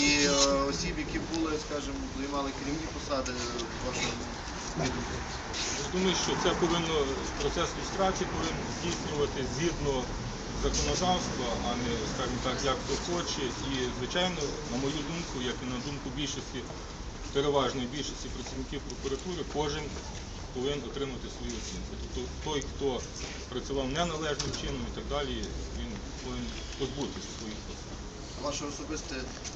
і е, осіб, які були, скажімо, займали керівні посади в вашому відомстві? Думаю, що це повинно процес люстрації повинен здійснювати згідно законодавства, а не, скажімо так, як хто хоче. І, звичайно, на мою думку, як і на думку більшості, переважної більшості працівників прокуратури, кожен повинен отримати свою оцінку. Тобто той, хто працював неналежним чином і так далі, він повинен позбутися своїх посад. Ваша особиста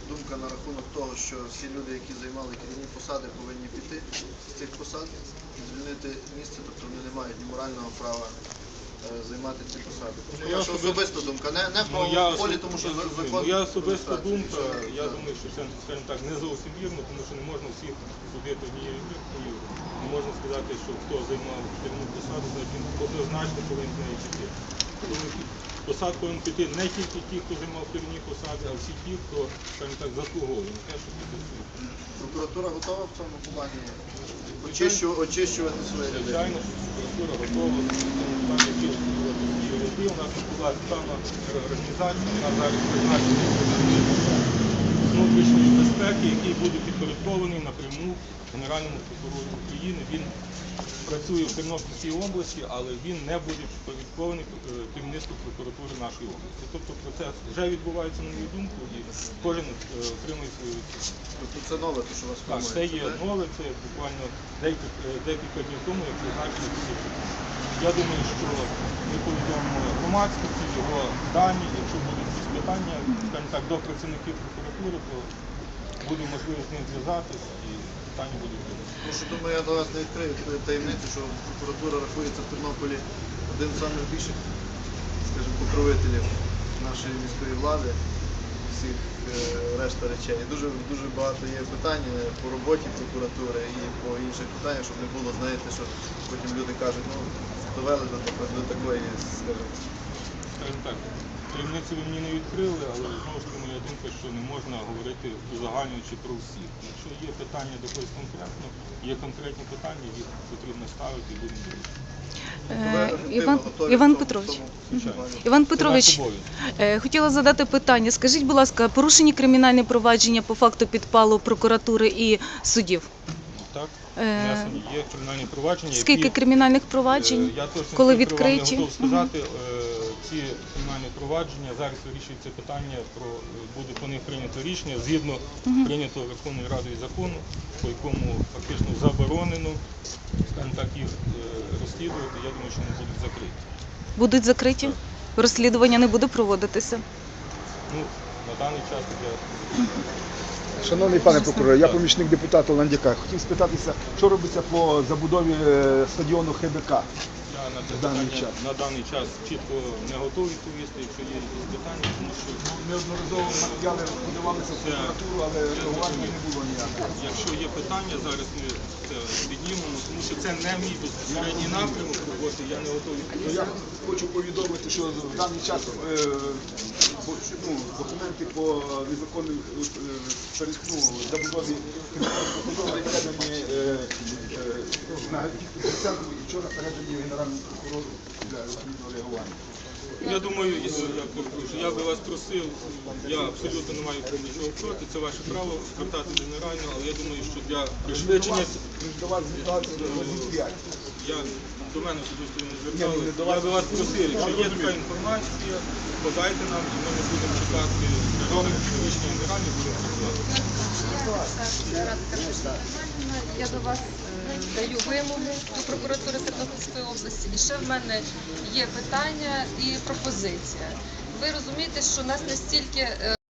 думка на рахунок того, що всі люди, які займали керівні посади, повинні піти з цих посад і звільнити місце, тобто вони не мають ні морального права е, займати ці посади. Тобто ваша особиста- особиста думка, не, не в правовому полі, тому що закон. Моя особиста думка, я так. думаю, що це, скажімо так, не зовсім вірно, тому що не можна всіх судити однією літерою. Не можна сказати, що хто займав керівну посаду, значить він однозначно повинен з неї піти. Тому посад повинен піти не тільки ті, хто займав керівні посади, а всі ті, хто, скажімо так, на те, піти. Прокуратура готова в цьому плані очищу- очищувати свої ряди? Звичайно, що прокуратура готова в цьому плані очищувати свої ряди. У нас була певна організація, вона зараз призначена внутрішньої безпеки, який буде підпорядкований напряму Генеральному прокурору України. Він працює в Тернопільській області, але він не буде підпорядкований е, керівництву прокуратури нашої області. Тобто процес вже відбувається, на мою думку, і кожен е, отримує свою оцінку. Тобто це нове, те, що вас Так, це є нове, це буквально декілька, е, днів тому, як призначено всі. Я думаю, що ми повідомимо громадськості його дані, якщо будуть якісь питання, скажімо так, до працівників прокуратури, то буде можливість з ним зв'язатись і питання будуть. Тому що думаю, я до вас не відкрию таємницю, що прокуратура рахується в Тернополі один з найбільших, скажімо, покровителів нашої міської влади, всіх е, решта речей. І Дуже, дуже багато є питань е, по роботі прокуратури і по інших питаннях, щоб не було, знаєте, що потім люди кажуть, ну, довели до, такої- до такої, скажімо, Скажімо так, таємницю ви мені не відкрили, але знову ж таки моя думка, що не можна говорити узагальнюючи про всіх. Якщо є питання до когось конкретно, є конкретні питання, їх потрібно ставити і будемо дивитися. ви Е, Іван, Іван Петрович. Іван Петрович, е, хотіла задати питання. Скажіть, будь ласка, порушені кримінальні провадження по факту підпалу прокуратури і судів? Так, Е, є кримінальні провадження. Скільки які, кримінальних е, проваджень? Я точно коли відкриті? не готов сказати. Ці кримінальні провадження зараз вирішується питання про буде по них прийнято рішення згідно прийнятого Верховною Радою закону, по якому фактично заборонено, скажімо так, їх е, розслідувати. Я думаю, що вони будуть закриті. Будуть закриті? Розслідування не буде проводитися. Ну, на даний час я Шановний пане прокурор, я помічник депутата Ландяка. Хотів спитатися, що робиться по забудові е, стадіону ХБК. На це В даний час. на даний час чітко не готовий відповісти, якщо є якісь питання, тому що Неодноразово матеріали подавалися в прокуратуру, але реагування не було ніякого. якщо є питання, зараз ми це піднімемо, тому що це не мій безпосередній напрямок роботи, я не готовий Ну, відповісти. я хочу повідомити, що в даний час е, бо- ну, документи по незаконним е, перед- ну, забудові передані е, е, на центру і вчора передані генеральному прокурору для відповідного реагування. Я думаю, я, я, я би вас просив, я абсолютно не маю нічого проти, це ваше право звертати до генерального, але я думаю, що для пришвидшення до вас зверталися. Я до мене особисто не звертали. Я би вас просив, якщо є така інформація, подайте нам, і ми не будемо чекати рішення генеральні, будемо працювати. Я до вас даю вимогу до прокуратури Тернопільської області. І ще в мене є питання і пропозиція. Ви розумієте, що нас настільки е,